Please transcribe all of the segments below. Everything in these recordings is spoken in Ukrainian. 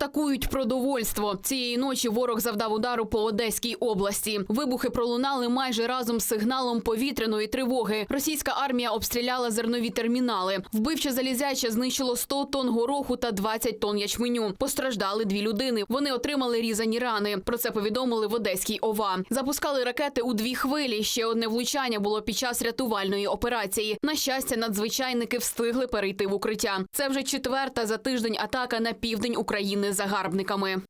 Атакують продовольство. Цієї ночі ворог завдав удару по Одеській області. Вибухи пролунали майже разом з сигналом повітряної тривоги. Російська армія обстріляла зернові термінали. Вбивче залізяче знищило 100 тонн гороху та 20 тонн ячменю. Постраждали дві людини. Вони отримали різані рани. Про це повідомили в Одеській ОВА. Запускали ракети у дві хвилі. Ще одне влучання було під час рятувальної операції. На щастя, надзвичайники встигли перейти в укриття. Це вже четверта за тиждень атака на південь України загарбниками.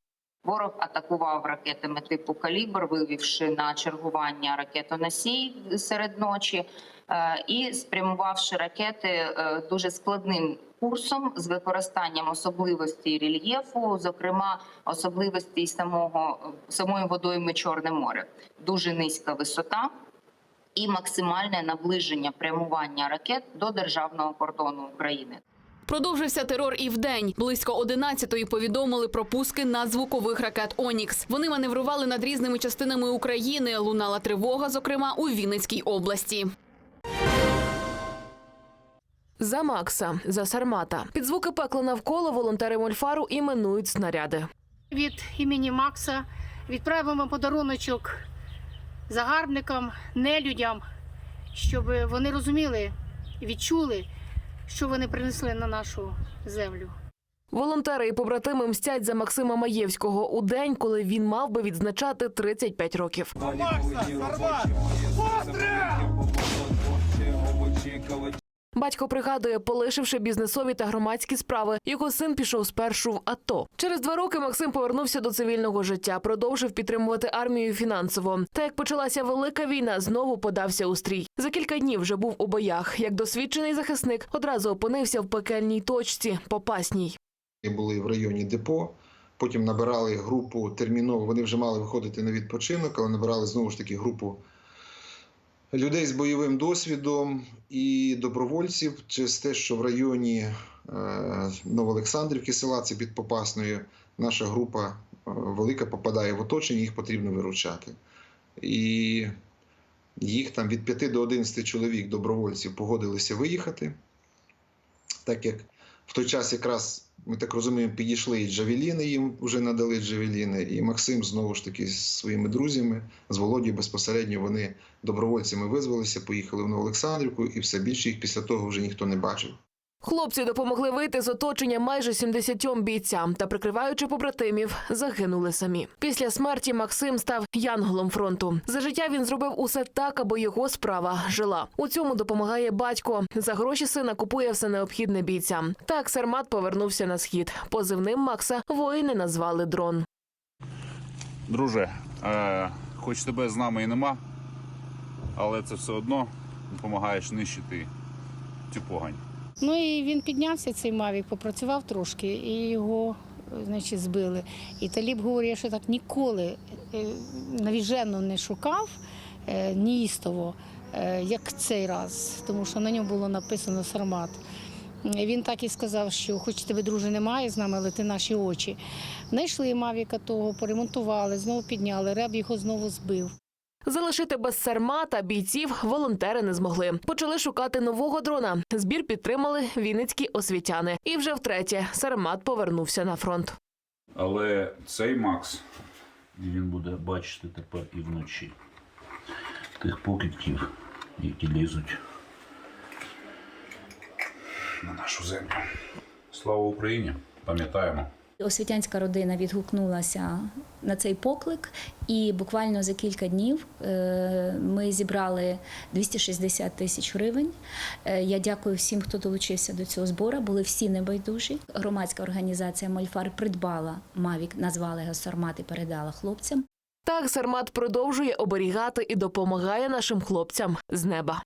Ворог атакував ракетами типу калібр, вивівши на чергування ракетоносій серед ночі е, і спрямувавши ракети е, дуже складним курсом з використанням особливостей рельєфу, зокрема особливостей самого самої водойми Чорне море. Дуже низька висота. І максимальне наближення прямування ракет до державного кордону України. Продовжився терор і вдень. Близько 11-ї повідомили про пуски надзвукових ракет Онікс. Вони маневрували над різними частинами України. Лунала тривога, зокрема у Вінницькій області. За Макса, за Сармата. Під звуки пекла навколо волонтери Мольфару іменують снаряди. від імені Макса відправимо подаруночок загарбникам, нелюдям, щоб вони розуміли, відчули, що вони принесли на нашу землю. Волонтери і побратими мстять за Максима Маєвського у день, коли він мав би відзначати 35 років. Батько пригадує, полишивши бізнесові та громадські справи, його син пішов спершу в АТО. Через два роки Максим повернувся до цивільного життя, продовжив підтримувати армію фінансово. Та як почалася велика війна, знову подався у стрій. За кілька днів вже був у боях. Як досвідчений захисник, одразу опинився в пекельній точці попасній. Були в районі депо. Потім набирали групу терміново. Вони вже мали виходити на відпочинок, але набирали знову ж таки групу людей з бойовим досвідом і добровольців через те, що в районі е, Новоолександрівки села, це під Попасною, наша група е, велика попадає в оточення, їх потрібно виручати. І їх там від 5 до 11 чоловік добровольців погодилися виїхати, так як в той час якраз ми так розуміємо, підійшли і джавеліни, їм вже надали джавеліни. І Максим знову ж таки з своїми друзями, з Володією безпосередньо вони добровольцями визвалися, поїхали в Новоолександрівку, і все більше їх після того вже ніхто не бачив. Хлопці допомогли вийти з оточення майже 70 бійцям та, прикриваючи побратимів, загинули самі. Після смерті Максим став янголом фронту. За життя він зробив усе так, аби його справа жила. У цьому допомагає батько. За гроші сина купує все необхідне бійцям. Так Сармат повернувся на схід. Позивним Макса воїни назвали дрон. Друже, е, хоч тебе з нами і нема, але це все одно допомагаєш нищити цю погань. Ну і він піднявся цей мавік, попрацював трошки, і його е, значить, збили. І Таліб говорить, що так ніколи е, навіжено не шукав е, неїстово, як цей раз, тому що на ньому було написано Сармат. Він так і сказав, що хоч тебе, друже, немає з нами, але ти наші очі. Знайшли Мавіка того, поремонтували, знову підняли, реб його знову збив. Залишити без Сармата бійців волонтери не змогли. Почали шукати нового дрона. Збір підтримали вінницькі освітяни. І вже втретє Сармат повернувся на фронт. Але цей Макс, він буде бачити тепер і вночі тих покидьків, які лізуть на нашу землю. Слава Україні! Пам'ятаємо. Освітянська родина відгукнулася на цей поклик, і буквально за кілька днів е, ми зібрали 260 тисяч гривень. Е, Я дякую всім, хто долучився до цього збору. Були всі небайдужі. Громадська організація Мольфар придбала Мавік, назвали його Сармат і передала хлопцям. Так Сармат продовжує оберігати і допомагає нашим хлопцям з неба.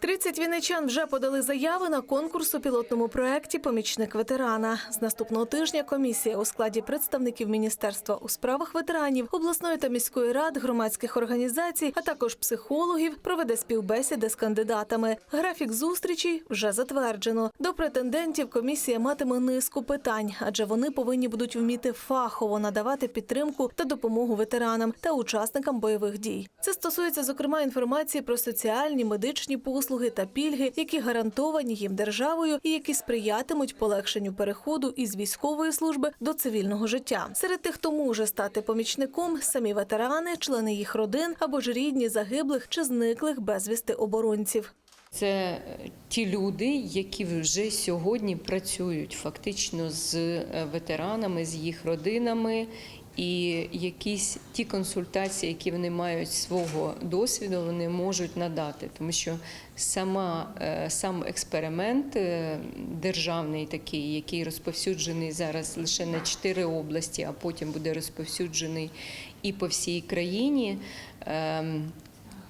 30 вінничан вже подали заяви на конкурс у пілотному проєкті Помічник ветерана. З наступного тижня комісія у складі представників міністерства у справах ветеранів, обласної та міської рад, громадських організацій, а також психологів проведе співбесіди з кандидатами. Графік зустрічей вже затверджено. До претендентів комісія матиме низку питань, адже вони повинні будуть вміти фахово надавати підтримку та допомогу ветеранам та учасникам бойових дій. Це стосується зокрема інформації про соціальні медичні послуги послуги та пільги, які гарантовані їм державою і які сприятимуть полегшенню переходу із військової служби до цивільного життя. Серед тих, хто може стати помічником, самі ветерани, члени їх родин або ж рідні загиблих чи зниклих безвісти оборонців. Це е, ті люди, які вже сьогодні працюють фактично з е, ветеранами, з їх родинами, і якісь ті консультації, які вони мають свого досвіду, вони можуть надати, тому що сама е, сам експеримент державний такий, який розповсюджений зараз лише на чотири області, а потім буде розповсюджений і по всій країні.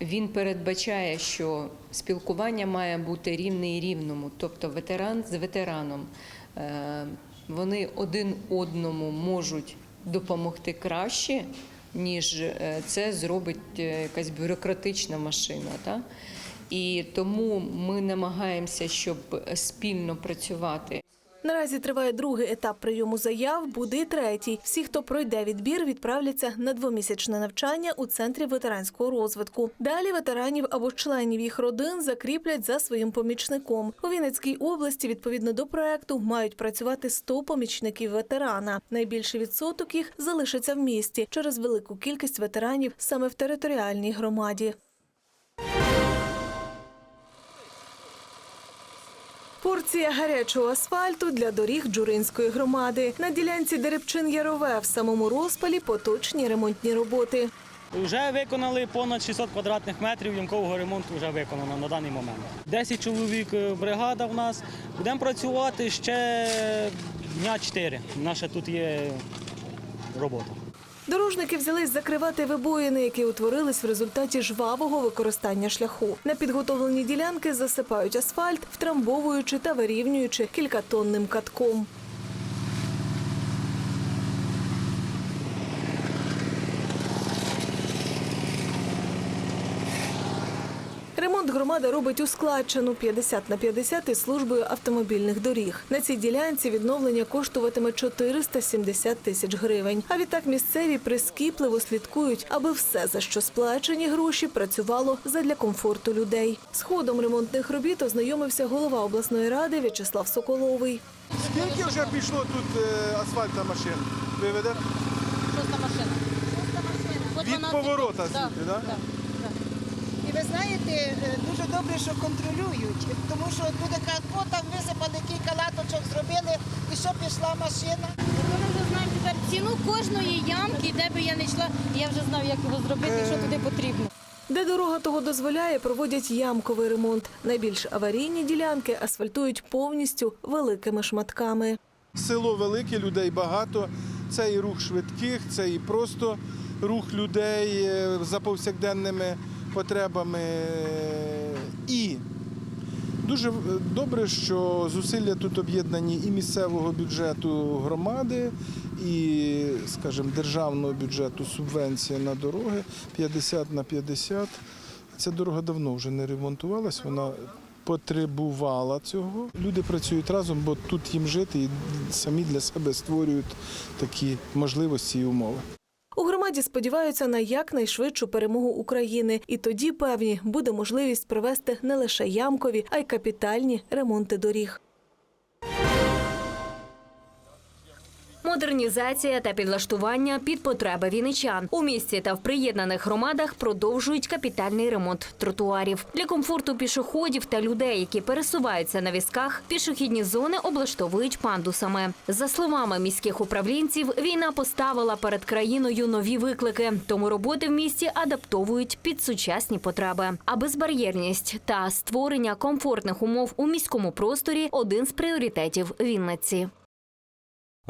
Він передбачає, що спілкування має бути рівне і рівному, тобто ветеран з ветераном. Е, Вони один одному можуть допомогти краще, ніж е, це зробить е, якась бюрократична машина. Так? І тому ми намагаємося, щоб спільно працювати. Наразі триває другий етап прийому заяв, буде й третій. Всі, хто пройде відбір, відправляться на двомісячне навчання у центрі ветеранського розвитку. Далі ветеранів або членів їх родин закріплять за своїм помічником. У Вінницькій області, відповідно до проекту, мають працювати 100 помічників ветерана. Найбільший відсоток їх залишиться в місті через велику кількість ветеранів саме в територіальній громаді. Порція гарячого асфальту для доріг Джуринської громади. На ділянці Дерибчин-Ярове в самому розпалі поточні ремонтні роботи. Вже виконали понад 600 квадратних метрів ямкового ремонту вже виконано на даний момент. 10 чоловік е, бригада в нас. Будемо працювати ще дня 4. Наша тут є робота. Дорожники взялись закривати вибоїни, які утворились в результаті жвавого використання шляху. На підготовлені ділянки засипають асфальт, втрамбовуючи та вирівнюючи кількатонним катком. Ремонт громада робить ускладчену 50 на 50 із службою автомобільних доріг. На цій ділянці відновлення коштуватиме 470 тисяч гривень. А відтак місцеві прискіпливо слідкують, аби все, за що сплачені гроші, працювало задля комфорту людей. З ходом ремонтних робіт ознайомився голова обласної ради В'ячеслав Соколовий. Скільки вже пішло тут е, асфальтна машин? Виведе? Шоста машина. Від поворота звідти, так? І ви знаєте, е, дуже добре, що контролюють, тому що буде кажуть, о, там висипали кілька латочок, зробили, і що пішла машина. Ми вже знаємо тепер ціну кожної ямки, де би я не йшла, я вже знаю, як його зробити, і що туди потрібно. Де дорога того дозволяє, проводять ямковий ремонт. Найбільш аварійні ділянки асфальтують повністю великими шматками. Село велике, людей багато. Це і рух швидких, це і просто рух людей е, за повсякденними потребами. І дуже добре, що зусилля тут об'єднані і місцевого бюджету громади, і, скажімо, державного бюджету субвенція на дороги 50 на 50. Ця дорога давно вже не ремонтувалась, вона потребувала цього. Люди працюють разом, бо тут їм жити і самі для себе створюють такі можливості і умови. У громаді сподіваються на якнайшвидшу перемогу України, і тоді певні буде можливість провести не лише ямкові, а й капітальні ремонти доріг. Модернізація та підлаштування під потреби вінничан у місті та в приєднаних громадах продовжують капітальний ремонт тротуарів для комфорту пішоходів та людей, які пересуваються на візках. Пішохідні зони облаштовують пандусами. За словами міських управлінців, війна поставила перед країною нові виклики, тому роботи в місті адаптовують під сучасні потреби. А безбар'єрність та створення комфортних умов у міському просторі один з пріоритетів Вінниці.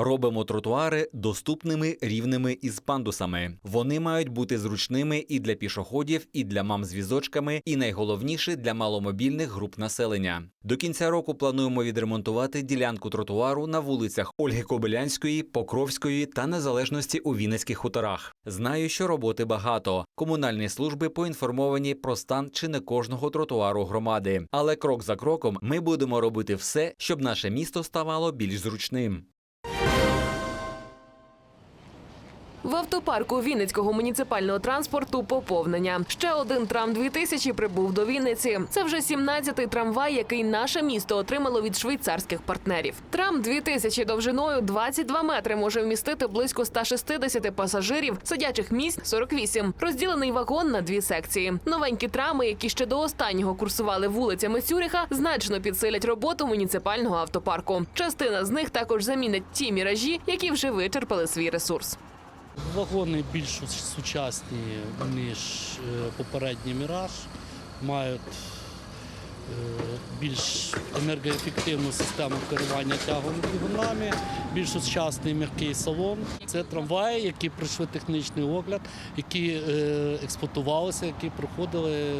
Робимо тротуари доступними, рівними і з пандусами. Вони мають бути зручними і для пішоходів, і для мам з візочками, і найголовніше для маломобільних груп населення. До кінця року плануємо відремонтувати ділянку тротуару на вулицях Ольги Кобилянської, Покровської та Незалежності у Вінницьких хуторах. Знаю, що роботи багато. Комунальні служби поінформовані про стан чи не кожного тротуару громади. Але крок за кроком ми будемо робити все, щоб наше місто ставало більш зручним. В автопарку Вінницького муніципального транспорту поповнення. Ще один трам 2000 прибув до Вінниці. Це вже 17-й трамвай, який наше місто отримало від швейцарських партнерів. Трам 2000 довжиною 22 метри може вмістити близько 160 пасажирів, сидячих місць 48. Розділений вагон на дві секції. Новенькі трами, які ще до останнього курсували вулицями Цюриха, значно підсилять роботу муніципального автопарку. Частина з них також замінить ті міражі, які вже вичерпали свій ресурс. Вагони більш сучасні, ніж е, попередній міраж, мають е, більш енергоефективну систему керування тягом двигунами, більш сучасний м'який салон. Це трамваї, які пройшли технічний огляд, які е, експлуатувалися, які проходили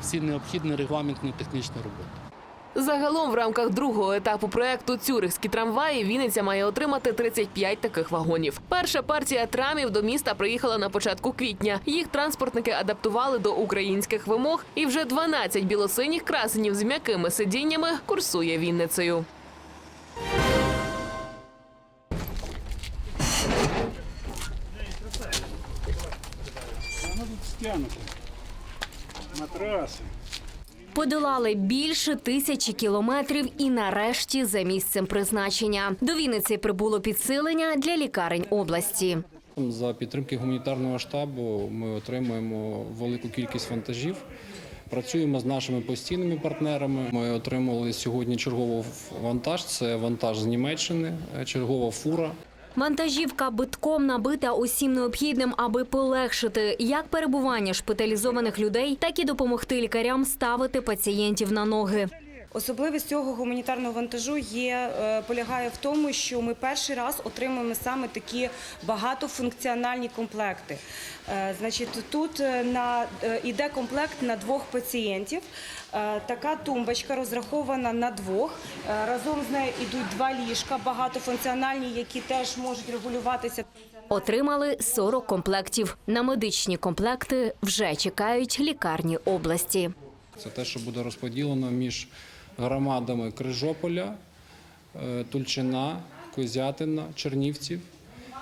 всі необхідні регламентні технічні роботи. Загалом в рамках другого етапу проекту Цюрихські трамваї Вінниця має отримати 35 таких вагонів. Перша партія трамів до міста приїхала на початку квітня. Їх транспортники адаптували до українських вимог, і вже 12 білосиніх красенів з м'якими сидіннями курсує Вінницею. Подолали більше тисячі кілометрів і нарешті за місцем призначення. До Вінниці прибуло підсилення для лікарень області. За підтримки гуманітарного штабу ми отримуємо велику кількість вантажів. Працюємо з нашими постійними партнерами. Ми отримали сьогодні черговий вантаж. Це вантаж з Німеччини, чергова фура. Вантажівка битком набита усім необхідним, аби полегшити як перебування шпиталізованих людей, так і допомогти лікарям ставити пацієнтів на ноги. Особливість цього гуманітарного вантажу є е, полягає в тому, що ми перший раз отримуємо саме такі багатофункціональні комплекти. Е, Значить, тут е, на іде комплект на двох пацієнтів. Така тумбочка розрахована на двох. Разом з нею йдуть два ліжка багатофункціональні, які теж можуть регулюватися. Отримали 40 комплектів. На медичні комплекти вже чекають лікарні області. Це те, що буде розподілено між громадами Крижополя, е, Тульчина, Козятина, Чернівців.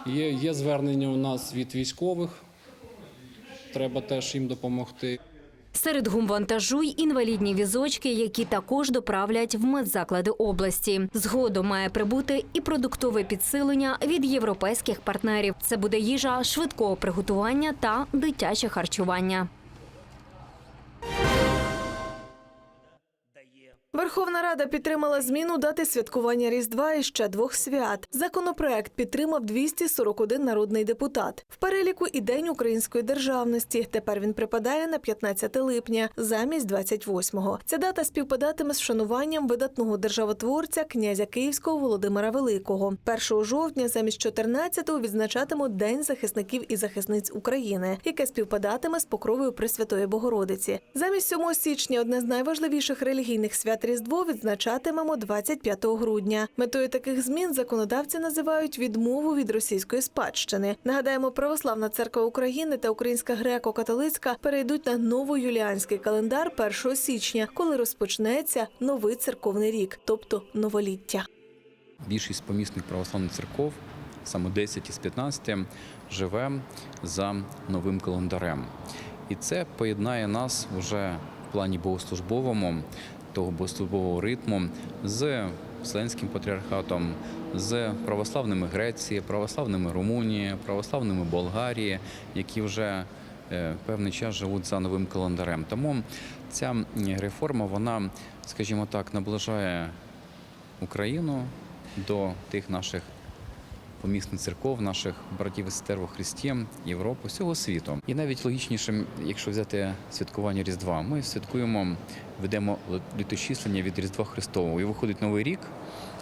Є, є звернення у нас від військових. Треба теж їм допомогти. Серед гумвантажу й інвалідні візочки, які також доправлять в медзаклади області. Згодом має прибути і продуктове підсилення від європейських партнерів. Це буде їжа швидкого приготування та дитяче харчування. Верховна Рада підтримала зміну дати святкування Різдва і ще двох свят. Законопроект підтримав 241 народний депутат. В переліку і День української державності. Тепер він припадає на 15 липня замість 28-го. Ця дата співпадатиме з вшануванням видатного державотворця князя Київського Володимира Великого. 1 жовтня замість 14-го відзначатимуть День захисників і захисниць України, яке співпадатиме з покровою Пресвятої Богородиці. Замість 7 січня одне з найважливіших релігійних свят Різдво відзначатимемо 25 грудня. Метою таких змін законодавці називають відмову від російської спадщини. Нагадаємо, православна церква України та Українська греко-католицька перейдуть на новоюліанський календар 1 січня, коли розпочнеться новий церковний рік, тобто новоліття. Більшість помісних православних церков, саме 10 із 15, живе за новим календарем. І це поєднає нас вже в плані богослужбовому, того богослужбового ритму з Вселенським патріархатом, з православними Греції, православними Румунії, православними Болгарії, які вже е, певний час живуть за новим календарем. Тому ця реформа, вона, скажімо так, наближає Україну до тих наших помісних церков, наших братів і сестер во Христі, Європи, всього світу. І навіть логічніше, якщо взяти святкування Різдва, ми святкуємо, ведемо літочислення від Різдва Христового. І виходить Новий рік,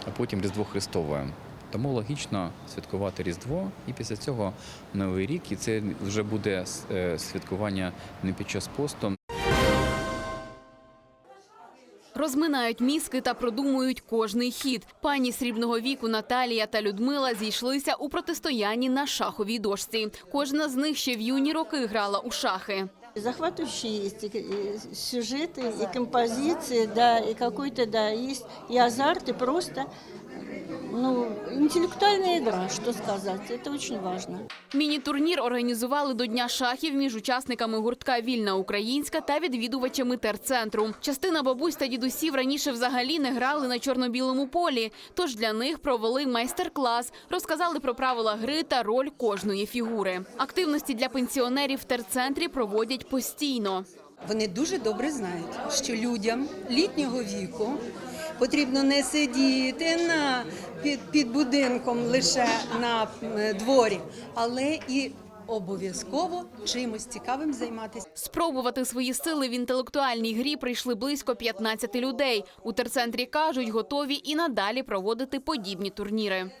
а потім Різдво Христове. Тому логічно святкувати Різдво і після цього Новий рік. І це вже буде е, святкування не під час посту, Розминають мізки та продумують кожний хід. Пані срібного віку Наталія та Людмила зійшлися у протистоянні на шаховій дошці. Кожна з них ще в юні роки грала у шахи. Захватывающие есть и, и сюжеты, и композиции, да, и какой-то, да, есть и азарт, и просто ну, интеллектуальная игра, что сказать, это очень важно. Міні-турнір організували до Дня шахів між учасниками гуртка Вільна Українська та відвідувачами терцентру. Частина бабусь та дідусів раніше взагалі не грали на чорно-білому полі, тож для них провели майстер-клас, розказали про правила гри та роль кожної фігури. Активності для пенсіонерів в терцентрі проводять постійно. Вони дуже добре знають, що людям літнього віку потрібно не сидіти на під, під будинком лише на дворі, але і обов'язково чимось цікавим займатися. Спробувати свої сили в інтелектуальній грі прийшли близько 15 людей. У терцентрі кажуть, готові і надалі проводити подібні турніри.